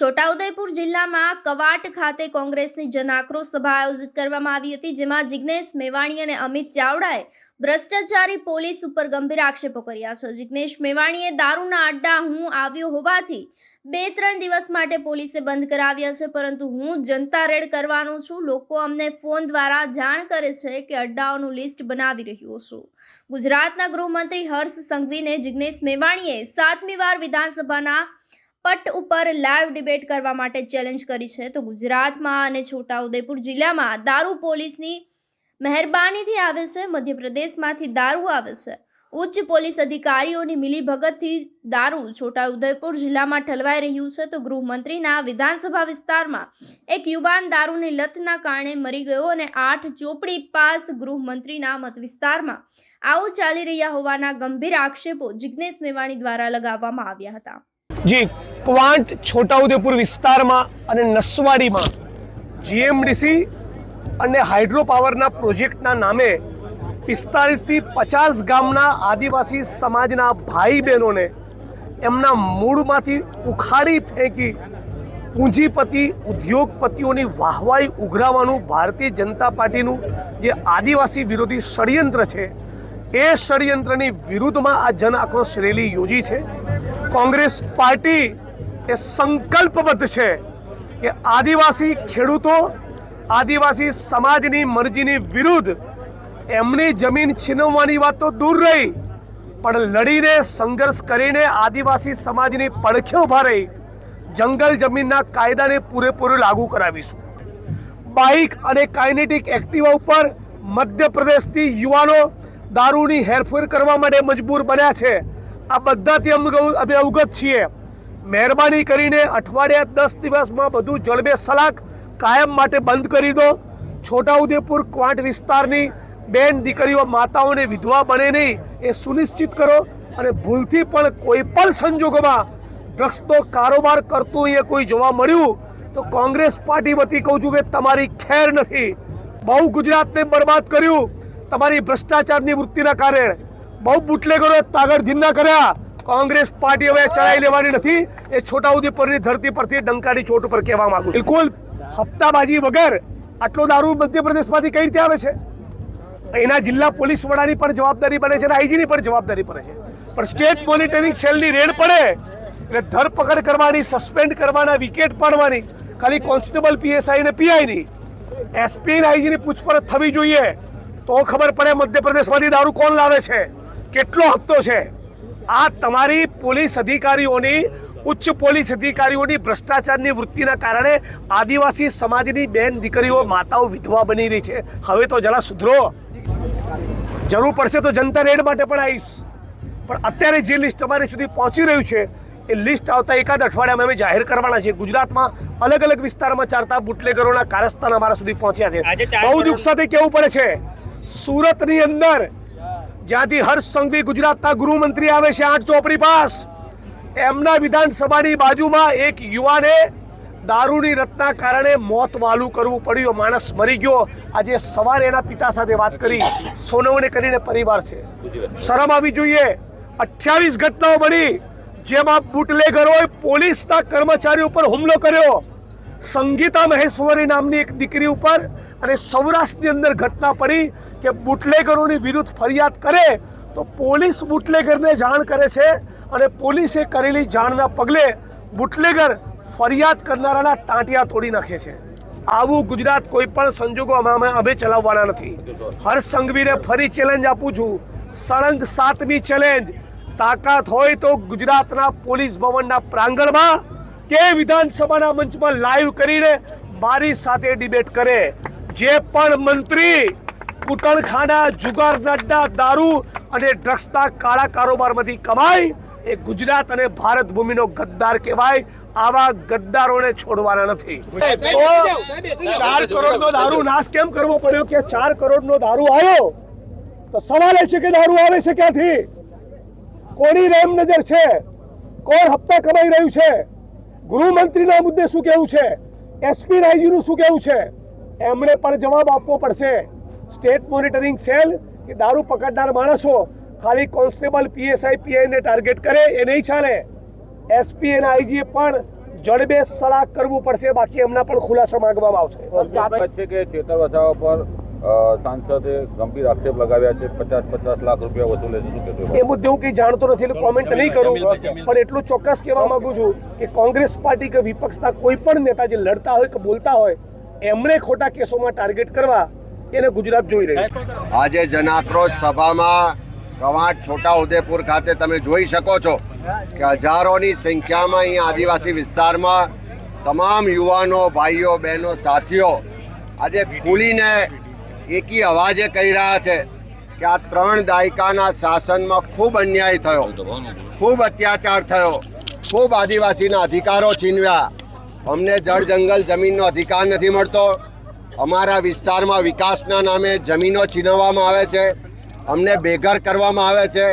છોટાઉદેપુર જિલ્લામાં કવાટ ખાતે કોંગ્રેસની જનાક્રોશ સભા આયોજિત કરવામાં આવી હતી, જેમાં જિગ્નેશ મેવાણી અને અમિત ચાવડાએ ભ્રષ્ટાચારી પોલીસ ઉપર ગંભીર આક્ષેપો કર્યા છે. જિગ્નેશ મેવાણીએ દારૂના અડ્ડા હું આવ્યો હોવાથી બે ત્રણ દિવસ માટે પોલીસે બંધ કરાવ્યા છે, પરંતુ હું જનતા રેડ કરવાનો છું. લોકો અમને ફોન દ્વારા જાણ કરે છે કે અડ્ડાઓનું લિસ્ટ બનાવી રહ્યો છું. ગુજરાતના ગૃહમંત્રી હર્ષ સંઘવીને જિગ્નેશ મેવાણીએ સાતમી વાર વિધાનસભાના પટ ઉપર લાઈવ ડિબેટ કરવા માટે ચેલેન્જ કરી છે. તો ગુજરાતમાં અને છોટાઉદેપુર જિલ્લામાં દારૂ પોલીસની મહેરબાનીથી આવે છે. મધ્યપ્રદેશમાંથી દારૂ આવે છે. ઉચ્ચ પોલીસ અધિકારીઓની મિલીભગતથી દારૂ છોટાઉદેપુર જિલ્લામાં ઠલવાઈ રહ્યું છે. તો ગૃહમંત્રીના વિધાનસભા વિસ્તારમાં એક યુવાન દારૂની લતના કારણે મરી ગયો અને આઠ ચોપડી પાસ ગૃહમંત્રીના મત વિસ્તારમાં આવું ચાલી રહ્યા હોવાના ગંભીર આક્ષેપો જિગ્નેશ મેવાણી દ્વારા લગાવવામાં આવ્યા હતા. જી ક્વાંટ છોટાઉદેપુર વિસ્તારમાં અને નસવાડીમાં જીએમડીસી અને હાઇડ્રો પાવરના પ્રોજેક્ટના નામે પિસ્તાળીસથી પચાસ ગામના આદિવાસી સમાજના ભાઈ બહેનોને એમના મૂળમાંથી ઉખાડી ફેંકી પૂંજીપતિ, ઉદ્યોગપતિઓની વાહવાઈ ઉઘરાવવાનું ભારતીય જનતા પાર્ટીનું જે આદિવાસી વિરોધી ષડયંત્ર છે, એ ષડયંત્રની વિરુદ્ધમાં આ જન આક્રોશ રેલી યોજી છે. કોંગ્રેસ પાર્ટી એ સંકલ્પબદ્ધ છે કે આદિવાસી ખેડૂતો, આદિવાસી સમાજની મરજીની વિરુદ્ધ એમની જમીન છીનવવાની વાત તો દૂર રહી, પણ લડીને સંઘર્ષ કરીને આદિવાસી સમાજની પડખે ઊભા રહી, જંગલ જમીનના કાયદાને પૂરેપૂરું લાગુ કરાવીશું. બાઇક અને કાઇનેટિક એક્ટિવા ઉપર મધ્યપ્રદેશથી યુવાનો દારૂની હેરફેર કરવા માટે મજબૂર બન્યા છે. આ બધાથી અમે અમે અવગત છીએ. મહેરબાની કરીને અઠવાડિયા દસ દિવસમાં બધું જળબે સલાક કાયમ માટે બંધ કરી દો. છોટાઉદેપુર ક્વાંટ વિસ્તારની બેન દીકરીઓ માતાઓને વિધવા બને નહીં એ સુનિશ્ચિત કરો અને ભૂલથી પણ કોઈ પણ સંજોગોમાં ડ્રગ્સનો કારોબાર કરતું એ કોઈ જોવા મળ્યું તો કોંગ્રેસ પાર્ટી વતી કહું છું કે તમારી ખેર નથી. બહુ ગુજરાતને બરબાદ કર્યું. તમારી ભ્રષ્ટાચારની વૃત્તિના કારણે. બહુ બુટલેગરો તાગડધીનના કર્યા. કોંગ્રેસ પાર્ટી હવે ચલાવી લેવાની નથી. એ છોટાઉદેપુરની ધરતી પરથી ડંકાની ચોટ ઉપર કહેવા માંગુ બિલકુલ, હપ્તાબાજી વગર આટલો દારૂ મધ્યપ્રદેશમાંથી કઈ રીતે આવે છે? એના જિલ્લા પોલીસ વડાની પણ જવાબદારી બને છે અને આઈજીની પણ જવાબદારી પડે છે. પણ સ્ટેટ મોનિટરિંગ સેલની રેડ પડે એટલે ધરપકડ કરવાની, સસ્પેન્ડ કરવાના, વિકેટ પાડવાની, ખાલી કોન્સ્ટેબલ પીએસઆઈ ને પીઆઈની એસપી આઈજીની પૂછપરછ થવી જોઈએ. તો ખબર પડે મધ્યપ્રદેશમાંથી દારૂ કોણ લાવે છે? કેટલો હપ્તો છે? આ તમારી પોલીસ અધિકારીઓની ઉચ્ચ પોલીસ અધિકારીઓની ભ્રષ્ટાચારની વૃત્તિના કારણે આદિવાસી સમાજની બેન દીકરીઓ માતાઓ વિધવા બની રહી છે. હવે તો જરા સુધરો. જરૂર પડશે તો જનતા રેડ માટે પણ આવીશ. પણ અત્યારે જે લિસ્ટ અમારી સુધી પહોંચી રહ્યું છે એ લિસ્ટ આવતા એકાદ અઠવાડિયામાં અમે જાહેર કરવાના છે ગુજરાતમાં અલગ અલગ વિસ્તારમાં ચાલતા બુટલેગરોના કારસ્તાન અમારા સુધી પહોંચ્યા છે. બહુ દુઃખ સાથે કેવું પડે છે. સુરતની અંદર જ્યાંથી હર્ષ સંઘવી ગુજરાતના ગૃહમંત્રી આવે છે આઠ ચોપડી પાસ. એમના વિધાનસભાની બાજુમાં એક યુવાને દારૂની રતના કારણે મોત વાલું કરવું પડ્યું. માણસ મરી ગયો. આજે સવારે એના પિતા સાથે વાત કરી. સોનવણે કરીને પરિવાર છે. શરમ આવી જોઈએ. અઠ્યાવીસ ઘટનાઓ બની. જેમાં બુટલેગરોએ પોલીસના કર્મચારીઓ ઉપર હુમલો કર્યો. સંગીતા મહેશ્વરી નામની એક દીકરી ઉપર અને સૌરાષ્ટ્રની અંદર ઘટના પડી કે બુટલેગરોની વિરુદ્ધ ફરિયાદ કરે તો પોલીસ બુટલેગરને જાણ કરે છે અને પોલીસે કરેલી જાણના પગલે બુટલેગર ફરિયાદ કરનારાના ટાંટિયા તોડી નાખે છે. આવું ગુજરાત કોઈ પણ સંજોગોમાં અમે ચલાવવાના નથી. હર્ષ સંઘવીને ફરી ચેલેન્જ આપું છું. સળંગ સાતમી ચેલેન્જ તાકાત હોય તો ગુજરાતના પોલીસ ભવનના પ્રાંગણમાં કે વિધાનસભાના મંચમાં લાઈવ કરીને મારી સાથે ડિબેટ કરે. જે પણ મંત્રી કુટણખાના, જુગાર નડ્ડા દારૂ અને ડ્રગ્સના કાળા કારોબારમાંથી કમાય, એ ગુજરાત અને ભારત ભૂમિનો ગદ્દાર કહેવાય. આવા ગદ્દારોને છોડવાના નથી. તો ચાર કરોડનો દારૂ નાશ કેમ કરવો પડ્યો કે ચાર કરોડનો દારૂ આવ્યો? તો સવાલ એ છે કે દારૂ આવે છે ક્યાંથી? કોની રેમ નજર છે? કોણ હપ્તા કમાઈ રહ્યું છે? ગૃહમંત્રીના મુદ્દે શું કહેવું છે? એસપી રાયજીનું શું કહેવું છે? એમણે પણ જવાબ આપવો પડશે. સ્ટેટ મોનિટરિંગ સેલ કે દારૂ પકડનાર માણસો ખાલી કોન્સ્ટેબલ પીએસઆઈ પીઆઈને ટાર્ગેટ કરે એ નહીં ચાલે. એસપી અને આઈજીએ પણ જડબે સલાહ કરવું પડશે બાકી એમના પણ ખુલાસા માંગવામાં આવશે. છે કે ચેતર વસાવા પર સાંસદે ગંભીર આક્ષેપ લગાવ્યા છે પચાસ પચાસ લાખ રૂપિયા વસૂલે છે એ મુદ્દે હું કંઈ જાણતો નથી એટલે કોમેન્ટ નહીં કરું. પણ એટલું ચોક્કસ કહેવા માંગુ છું કે કોંગ્રેસ પાર્ટી કે વિપક્ષના કોઈ પણ નેતા જે લડતા હોય કે બોલતા હોય એમણે ખોટા કેસોમાં ટાર્ગેટ કરવા એને ગુજરાત જોઈ રહ્યું આજે જનાક્રોશ સભામાં કવાંટ છોટા ઉદેપુર ખાતે તમે જોઈ શકો છો કે હજારોની સંખ્યામાં અહીંયા આદિવાસી વિસ્તારમાં તમામ યુવાનો, ભાઈઓ, બહેનો, સાથીઓ આજે ખુલીને એકી અવાજે કહી રહ્યા છે કે આ ત્રણ દાયકાના શાસનમાં ખૂબ અન્યાય થયો, ખૂબ અત્યાચાર થયો, ખૂબ આદિવાસીના અધિકારો છીનવ્યા. અમને જળ જંગલ જમીનનો અધિકાર નથી મળતો. અમારા વિસ્તારમાં વિકાસના નામે જમીનો છીનવવામાં આવે છે. અમને બેઘર કરવામાં આવે છે.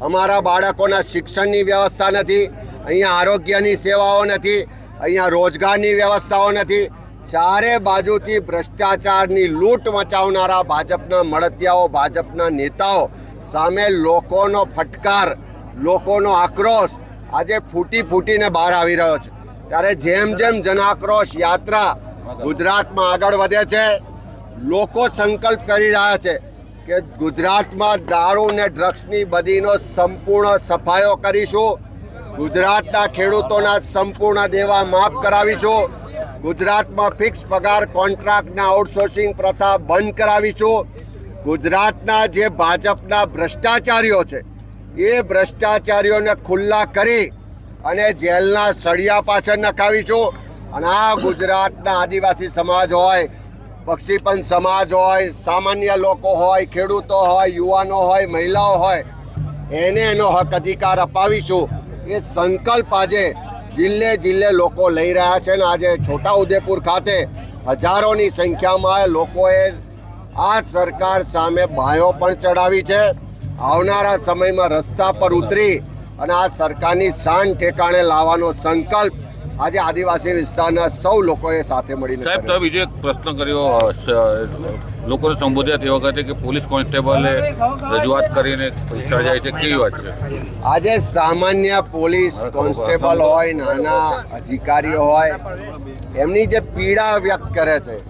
અમારા બાળકોના શિક્ષણની વ્યવસ્થા નથી. અહીંયા આરોગ્યની સેવાઓ નથી. અહીંયા રોજગારની વ્યવસ્થાઓ નથી. ચારે બાજુથી ભ્રષ્ટાચારની લૂંટ મચાવનારા ભાજપના મળતિયાઓ, ભાજપના નેતાઓ સામે લોકોનો ફટકાર, લોકોનો આક્રોશ આજે ફૂટી ફૂટીને બહાર આવી રહ્યો છે. ત્યારે જેમ જેમ જનાક્રોશ યાત્રા ગુજરાતમાં આગળ વધે છે લોકો સંકલ્પ કરી રહ્યા છે કે ગુજરાતમાં દારૂ ને ડ્રગ્સની બદીનો સંપૂર્ણ સફાયો કરીશું ગુજરાતના ખેડૂતોના સંપૂર્ણ દેવા માફ કરાવીશું ગુજરાતમાં ફિક્સ પગાર કોન્ટ્રાક્ટના આઉટસોર્સિંગ પ્રથા બંધ કરાવીશું. ગુજરાતના જે ભાજપના ભ્રષ્ટાચારીઓ છે એ ભ્રષ્ટાચારીઓને ખુલ્લા કરી અને જેલના સળિયા પાછળ નખાવીશું. અને આ ગુજરાતના આદિવાસી સમાજ હોય પક્ષીપંચ સમાજ હોય, સામાન્ય લોકો હોય, ખેડૂતો હોય, યુવાનો હોય, મહિલાઓ હોય, એને એનો હક અધિકાર અપાવીશું. એ સંકલ્પ આજે જિલ્લે જિલ્લે લોકો લઈ રહ્યા છે ને આજે છોટાઉદેપુર ખાતે હજારોની સંખ્યામાં લોકોએ આ સરકાર સામે બાયો પણ ચડાવી છે. આવનારા સમયમાં રસ્તા પર ઉતરી અને આ સરકારની શાન ઠેકાણે લાવવાનો સંકલ્પ આજે આદિવાસી વિસ્તારના સૌ લોકોએ સાથે મળીને સાહેબ કર્યો. બીજો એક પ્રશ્ન કર્યો લોકોને સંબોધ્યા તે વખતે કે પોલીસ કોન્સ્ટેબલે રજૂઆત કરીને પૈસા જાય છે કેવી વાત છે? આજે સામાન્ય પોલીસ કોન્સ્ટેબલ હોય નાના અધિકારીઓ હોય એમની જે પીડા વ્યક્ત કરે છે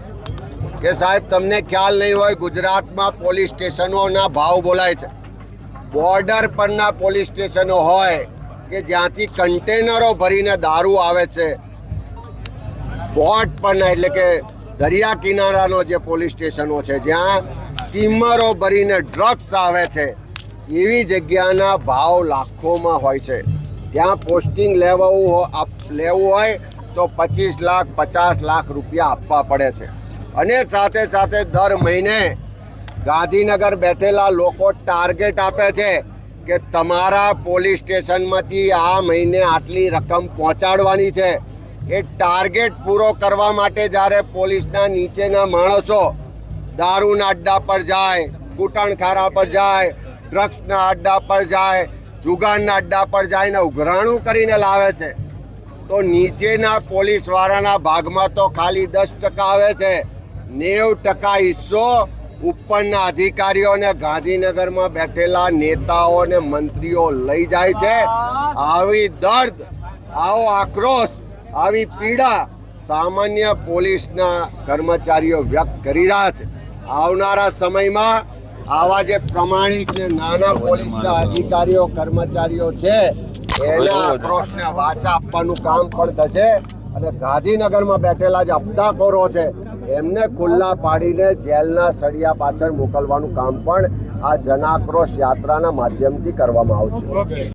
કે સાહેબ તમને ખ્યાલ નહીં હોય ગુજરાતમાં પોલીસ સ્ટેશનોના ભાવ બોલાય છે. બોર્ડર પરના પોલીસ સ્ટેશનો હોય કે જ્યાંથી કન્ટેનરો ભરીને દારૂ આવે છે. પોર્ટ પરના એટલે કે દરિયા કિનારાનો જે પોલીસ સ્ટેશનો છે, જ્યાં સ્ટીમરો ભરીને ડ્રગ્સ આવે છે, એવી જગ્યાના ભાવ લાખોમાં હોય છે. ત્યાં પોસ્ટિંગ લેવું લેવું હોય તો પચીસ લાખ, પચાસ લાખ રૂપિયા આપવા પડે છે. અને સાથે સાથે દર મહિને ગાંધીનગર બેઠેલા લોકો ટાર્ગેટ આપે છે કે તમારા પોલીસ સ્ટેશનમાંથી આ મહિને આટલી રકમ પહોંચાડવાની છે. એ ટાર્ગેટ પૂરો કરવા માટે જ્યારે પોલીસના નીચેના માણસો દારૂના અડ્ડા પર જાય, કૂટણખારા પર જાય, ડ્રગ્સના અડ્ડા પર જાય, જુગારના અડ્ડા પર જાય ઉઘરાણું કરીને લાવે છે, તો નીચેના પોલીસવાળાના ભાગમાં તો ખાલી દસ ટકા આવે છે. નેવ ટકા હિસ્સો ઉપરના અધિકારીઓને ગાંધીનગરમાં બેઠેલા નેતાઓ અને મંત્રીઓ લઈ જાય છે. આવી દર્દ આવો આક્રોશ આવી પીડા સામાન્ય પોલીસના કર્મચારીઓ વ્યક્ત કરી રહ્યા છે. આવનારા સમયમાં આવા જે પ્રમાણિક ને નાના પોલીસના અધિકારીઓ કર્મચારીઓ છે એના આક્રોશને વાચા આપવાનું કામ પણ થશે. અને ગાંધીનગરમાં બેઠેલા જે અબદાખોરો છે એમને ખુલ્લા પાડીને જેલના સળિયા પાછળ મોકલવાનું કામ પણ આ જનાક્રોશ યાત્રાના માધ્યમથી કરવામાં આવશે.